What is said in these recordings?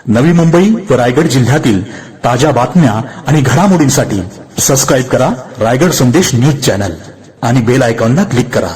नवी मुंबई व रायगड जिल्ह्यातील ताज्या बातम्या आणि घडामोडींसाठी सबस्क्राईब करा रायगड संदेश न्यूज चॅनल आणि बेल आयकॉनला क्लिक करा.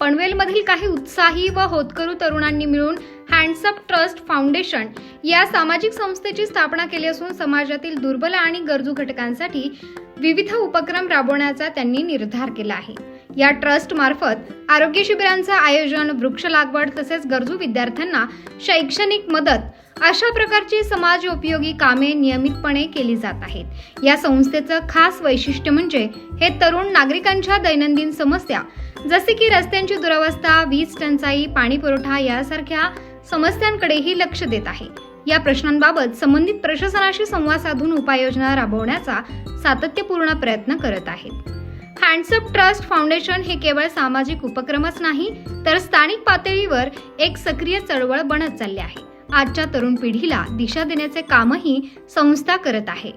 पनवेलमधील काही उत्साही व होतकरू तरुणांनी मिळून हँडसअप ट्रस्ट फाउंडेशन या सामाजिक संस्थेची स्थापना केली असून समाजातील दुर्बल आणि गरजू घटकांसाठी विविध उपक्रम राबवण्याचा त्यांनी निर्धार केला आहे. या ट्रस्ट मार्फत आरोग्य शिबिरांचं आयोजन वृक्ष लागवड तसेच गरजू विद्यार्थ्यांना शैक्षणिक मदत अशा प्रकारची समाज उपयोगी कामे नियमितपणे केली जात आहेत. या संस्थेचं खास वैशिष्ट्य म्हणजे हे तरुण नागरिकांच्या दैनंदिन समस्या जसे की रस्त्यांची दुरावस्था वीज टंचाई पाणी पुरवठा यासारख्या समस्यांकडेही लक्ष देत आहे. या प्रश्नांबाबत संबंधित प्रशासनाशी संवाद साधून उपाययोजना राबवण्याचा सातत्यपूर्ण प्रयत्न करत आहेत. हँडसअप ट्रस्ट फाउंडेशन हे केवळ सामाजिक उपक्रमच नाही तर स्थानिक पातळीवर एक सक्रिय चळवळ बनत चालली आहे. आजच्या तरुण पिढीला दिशा देण्याचे कामही संस्था करत आहे.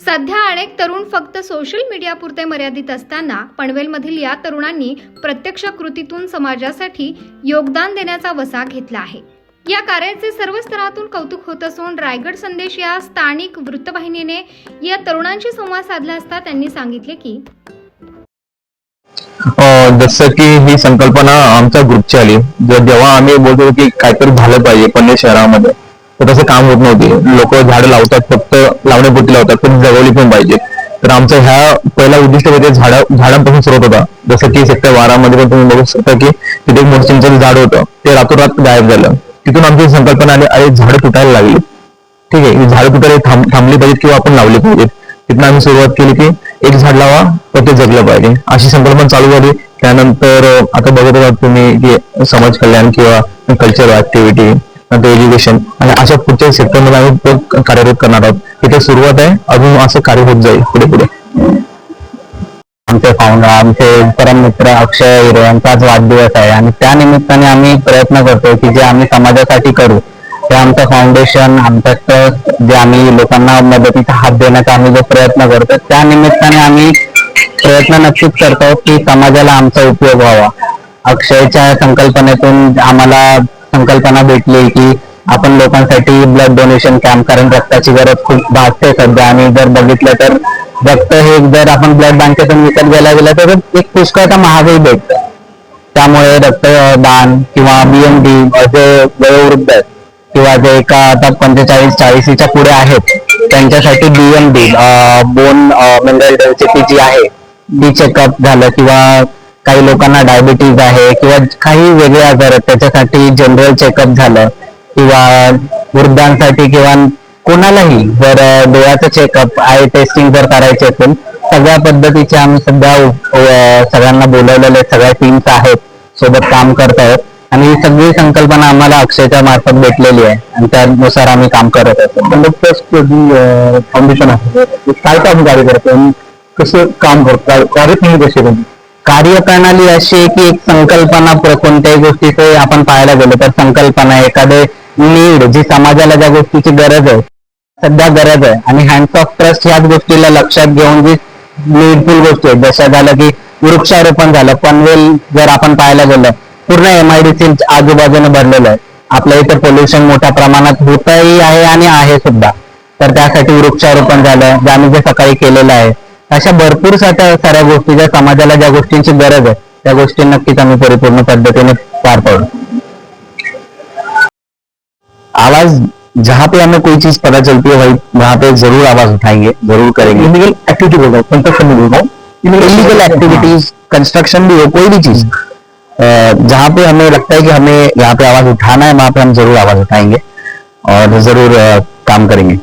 सध्या अनेक तरुण फक्त सोशल मीडियापुरते मर्यादित असताना पनवेलमधील या तरुणांनी प्रत्यक्ष कृतीतून समाजासाठी योगदान देण्याचा वसा घेतला आहे. या कार्याचे सर्व स्तरातून कौतुक होत असून रायगड संदेश या स्थानिक वृत्तवाहिनीने या तरुणांशी संवाद साधला असता त्यांनी सांगितले की जसं की ही संकल्पना आमच्या ग्रुपची आली. जेव्हा आम्ही बोलतो की काहीतरी झालं पाहिजे पण शहरामध्ये तर तसं काम होत नव्हते. लोक झाडं लावतात फक्त लावण्यापुरती लावतात पण जगवली पण पाहिजे. तर आमचं ह्या पहिला उद्दिष्ट म्हणजे झाडं झाडांपासून सुरुवात होता. जसं की सेक्टर बारामध्ये पण तुम्ही बघू शकता की तिथे मोठं झाड होतं. ते रातोरात गायब झालं. तिथून आमची संकल्पना आली अरे झाडं तुटायला लागली. ठीक आहे ही झाडं कुठे थांबली पाहिजेत किंवा आपण लावली पाहिजेत. तिथून आम्ही सुरुवात केली की एक झाड लावा तर ते जगलं पाहिजे. अशी संकल्पना चालू झाली. त्यानंतर आता बघत आहात तुम्ही की समाज कल्याण किंवा कल्चर ऍक्टिव्हिटी नंतर एज्युकेशन आणि अशा पुढच्या सेक्टरमध्ये आम्ही तो कार्यरत करणार आहोत. तिथे सुरुवात आहे. अजून असं कार्य होत जाईल पुढे पुढे. आमचे फाउंडर आमचे परम मित्र अक्षय हिरो यांचाच वाढदिवस आहे. आणि त्या निमित्ताने आम्ही प्रयत्न करतो की जे आम्ही समाजासाठी करू ते आमचं फाउंडेशन आमचं ट्रस्ट जे आम्ही लोकांना मदतीचा हात देण्याचा आम्ही जो प्रयत्न करतो त्या निमित्ताने आम्ही प्रयत्न नक्कीच करतो की समाजाला आमचा उपयोग व्हावा. अक्षयच्या संकल्पनेतून आम्हाला संकल्पना भेटली की आपण लोकांसाठी ब्लड डोनेशन कॅम्प कारण रक्ताची गरज खूप भासते सध्या. आणि जर बघितलं तर रक्त हे जर आपण ब्लड बँकेतून विकत घ्यायला गेलं तर एक पुष्कळचा महागही भेटतं. त्यामुळे रक्तदान किंवा बीएमडी जे वयोवृद्ध आहेत. किंवा जे एका आता पंचेचाळीस चाळीसीच्या पुढे आहेत. त्यांच्यासाठी बीएमडी बोन मिनरल डेन्सिटी जी आहे ती चेकअप झालं किंवा काही लोकांना डायबिटीज आहे किंवा काही वेगळे आजार आहेत त्याच्यासाठी जनरल चेकअप झालं किंवा वृद्धांसाठी किंवा कोणालाही जर डोळ्याचं चेकअप आय टेस्टिंग जर करायचे असेल सगळ्या पद्धतीचे आम्ही सध्या सगळ्यांना बोलवलेले सगळ्या टीम्स आहेत सोबत काम करत आहोत. आणि ही सगळी संकल्पना आम्हाला अक्षयच्या मार्फत भेटलेली आहे. आणि त्यानुसार आम्ही काम करत असतो ट्रस्ट फाउंडेशन आहे. ते काय काम कार्य करतं आणि कसं काम करतं कार्यप्रणाली कशी आहे कार्यप्रणाली अशी आहे की एक संकल्पना कोणत्याही गोष्टीचे आपण पाहायला गेलो तर संकल्पना एखादे नीड जी समाजाला ज्या गोष्टीची गरज आहे सध्या गरज आहे. आणि हँड्स ऑफ ट्रस्ट ह्याच गोष्टीला लक्षात घेऊन जी नीडफुल गोष्टी आहेत जशा झालं की वृक्षारोपण झालं. पनवेल जर आपण पाहायला गेलं पूर्ण एमआयडीसी आजूबाजूने भरलेलं आहे. आपल्या इथे पोल्युशन मोठ्या प्रमाणात होतही आहे आणि आहे सुद्धा. तर त्यासाठी वृक्षारोपण झालं जे आम्ही जे सकाळी केलेलं आहे. अशा भरपूर साऱ्या साऱ्या गोष्टी ज्या समाजाला ज्या गोष्टींची गरज आहे त्या गोष्टी नक्कीच आम्ही परिपूर्ण पद्धतीने पार पाडू. आवाज जहाँ पे हमें कोई चीज पता चलती है वही वहाँ पे जरूर आवाज उठाएंगे जरूर करेंगे। इलीगल एक्टिविटी बोल रहा हूँ कंस्ट्रक्शन में बोल रहा हूँ। इलीगल एक्टिविटीज कंस्ट्रक्शन भी हो कोई भी चीज। जहाँ पे हमें लगता है कि हमें यहाँ पे आवाज उठाना है वहां पे हम जरूर आवाज उठाएंगे और जरूर काम करेंगे।